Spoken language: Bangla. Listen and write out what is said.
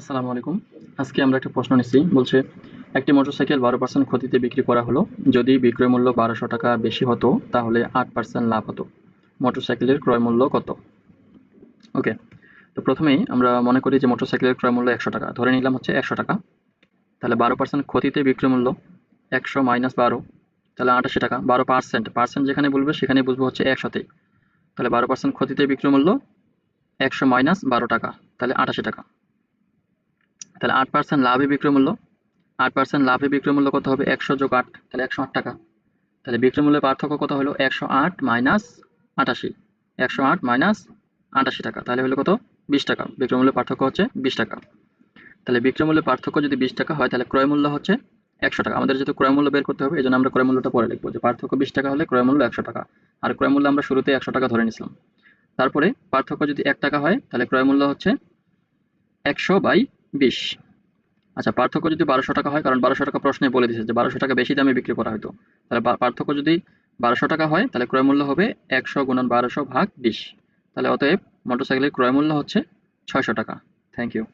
আসসালামু আলাইকুম। আজকে আমরা একটা প্রশ্ন নিচ্ছি। বলছে, একটি মোটরসাইকেল বারো পার্সেন্ট ক্ষতিতে বিক্রি করা হলো। যদি বিক্রয় মূল্য বারোশো টাকা বেশি হতো, তাহলে আট পার্সেন্ট লাভ হতো। মোটরসাইকেলের ক্রয় মূল্য কত? ওকে, তো প্রথমেই আমরা মনে করি যে মোটরসাইকেলের ক্রয় মূল্য একশো টাকা। ধরে নিলাম হচ্ছে একশো টাকা। তাহলে বারো পার্সেন্ট ক্ষতিতে বিক্রয় মূল্য একশো মাইনাস বারো, তাহলে আটাশি টাকা। বারো পার্সেন্ট পার্সেন্ট যেখানে বলবে সেখানে বুঝব হচ্ছে একশোতেই তাহলে বারো পার্সেন্ট ক্ষতিতে বিক্রয় মূল্য একশো মাইনাস বারো টাকা, তাহলে আটাশি টাকা। তাহলে আট পার্সেন্ট লাভে বিক্রয় মূল্য, আট পার্সেন্ট লাভে বিক্রয় মূল্য কত হবে? একশো যোগ আট, তাহলে একশো আট টাকা। তাহলে বিক্রয় মূল্যের পার্থক্য কত হলো? একশো আট মাইনাস আটাশি। একশো আট মাইনাস আটাশি টাকা, তাহলে হলো কত? বিশ টাকা। বিক্রয় মূল্যের পার্থক্য হচ্ছে বিশ টাকা। তাহলে বিক্রয় মূল্যের পার্থক্য যদি বিশ টাকা হয়, তাহলে ক্রয় মূল্য হচ্ছে একশো টাকা। আমাদের যেহেতু ক্রয় মূল্য বের করতে হবে এই জন্য আমরা ক্রয় মূল্যটা পরে লিখব যে পার্থক্য বিশ টাকা হলে ক্রয় মূল্য একশো টাকা। আর ক্রয় মূল্য আমরা শুরুতে একশো টাকা ধরে নিয়েছিলাম। তারপরে পার্থক্য যদি এক টাকা হয়, তাহলে ক্রয় মূল্য হচ্ছে একশো বাই বিশ। আচ্ছা পার্থক্য যদি বারোশো টাকা হয়, কারণ বারোশো টাকা প্রশ্নে বলে দিয়েছে যে বারোশো টাকা বেশি দামে বিক্রি করা হতো তাহলে পার্থক্য যদি বারোশো টাকা হয়, তাহলে ক্রয় মূল্য হবে একশো গুণন বারোশো ভাগ বিশ। তাহলে অতএব মোটরসাইকেলের ক্রয় মূল্য হচ্ছে ছয়শো টাকা। Thank you